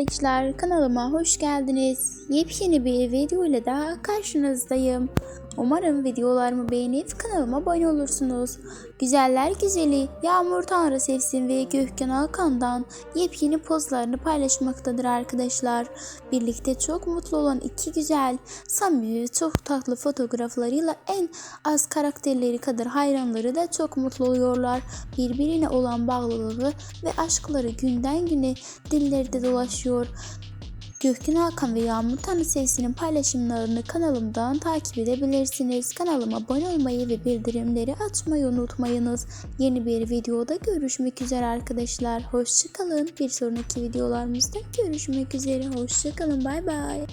Arkadaşlar kanalıma hoş geldiniz. Yepyeni bir video ile daha karşınızdayım. Umarım videolarımı beğenip kanalıma abone olursunuz. Güzeller güzeli Yağmur Tanrı Sevsin ve Gökhan Alkan'dan yepyeni pozlarını paylaşmaktadır arkadaşlar. Birlikte çok mutlu olan iki güzel, samimi ve çok tatlı fotoğraflarıyla en az karakterleri kadar hayranları da çok mutlu oluyorlar. Birbirine olan bağlılığı ve aşkları günden güne dillerde dolaşıyor. Gökhan Hakan ve Yağmur Tanrı Sesi'nin paylaşımlarını kanalımdan takip edebilirsiniz. Kanalıma abone olmayı ve bildirimleri açmayı unutmayınız. Yeni bir videoda görüşmek üzere arkadaşlar. Hoşçakalın. Bir sonraki videolarımızda görüşmek üzere. Hoşçakalın. Bay bay.